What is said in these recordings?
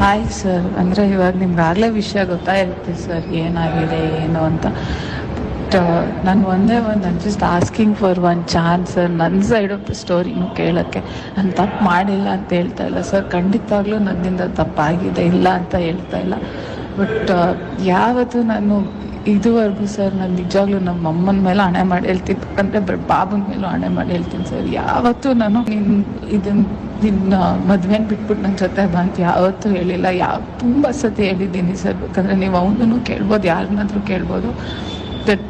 Hi sir ಅಂದರೆ ಇವಾಗ ನಿಮ್ಗಾಗಲೇ ವಿಷಯ ಗೊತ್ತಾಯಿರುತ್ತೆ ಸರ್ ಏನಾಗಿದೆ, ಏನು ಅಂತ. ಬಟ್ ನಾನು ಒಂದೇ ಒಂದು ನಾನು just asking for one chance sir ನನ್ನ ಸೈಡ್ ಆಫ್ ದ ಸ್ಟೋರಿನೂ ಕೇಳೋಕ್ಕೆ. ನಾನು ತಪ್ಪು ಮಾಡಿಲ್ಲ ಅಂತ ಹೇಳ್ತಾ ಇಲ್ಲ ಸರ್ ಖಂಡಿತವಾಗ್ಲೂ ನನ್ನಿಂದ ತಪ್ಪಾಗಿದೆ, ಇಲ್ಲ ಅಂತ ಹೇಳ್ತಾ ಇಲ್ಲ. ಬಟ್ ಯಾವತ್ತು ನಾನು ಇದುವರೆಗೂ ಸರ್ ನಾನು ನಿಜವಾಗ್ಲೂ ನಮ್ಮ ಅಮ್ಮನ ಮೇಲೆ ಹಣೆ ಮಾಡಿ ಹೇಳ್ತೀನಿ ಅಂದರೆ ಬಾಬನ ಮೇಲೂ ಹಣೆ ಮಾಡಿ ಹೇಳ್ತೀನಿ ಸರ್. ಯಾವತ್ತೂ ನಾನು ನಿನ್ನ ಇದನ್ನ ನಿನ್ನ ಮದುವೆನ ಬಿಟ್ಬಿಟ್ಟು ನನ್ನ ಜೊತೆ ಬಂತು ಯಾವತ್ತೂ ಹೇಳಿಲ್ಲ. ಯಾವ ತುಂಬ ಸತಿ ಹೇಳಿದ್ದೀನಿ ಸರ್. ಯಾಕಂದ್ರೆ ನೀವು ಅವನನ್ನು ಕೇಳ್ಬೋದು, ಯಾರನ್ನಾದ್ರೂ ಕೇಳ್ಬೋದು. ದಟ್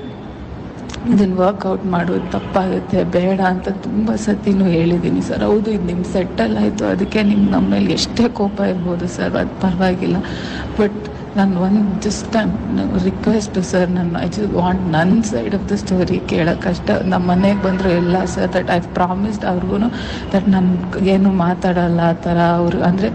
ಇದನ್ನು ವರ್ಕೌಟ್ ಮಾಡೋದು ತಪ್ಪಾಗುತ್ತೆ, ಬೇಡ ಅಂತ ತುಂಬ ಸತಿನೂ ಹೇಳಿದ್ದೀನಿ ಸರ್. ಹೌದು, ಇದು ನಿಮ್ಮ ಸೆಟ್ಟಲ್ ಆಯಿತು. ಅದಕ್ಕೆ ನಿಮ್ಗೆ ನಮ್ಮ ಮೇಲೆ ಎಷ್ಟೇ ಕೋಪ ಇರ್ಬೋದು ಸರ್. ಅದು ಪರವಾಗಿಲ್ಲ. ಬಟ್ ನಾನು ಒಂದು ಜಸ್ಟ್ ರಿಕ್ವೆಸ್ಟ್ ಸರ್ ನಾನು ಐ ಜಸ್ಟ್ ವಾಂಟ್ ನನ್ನ ಸೈಡ್ ಆಫ್ ದ ಸ್ಟೋರಿ ಕೇಳೋಕ್ಕಷ್ಟ ನಮ್ಮ ಮನೆಗೆ ಬಂದರು ಎಲ್ಲ ಸರ್ ದಟ್ ಐ ಪ್ರಾಮಿಸ್ಡ್ ಅವ್ರಿಗೂ ದಟ್ ನಾನು ಏನು ಮಾತಾಡಲ್ಲ ಆ ಥರ ಅವರು. ಅಂದರೆ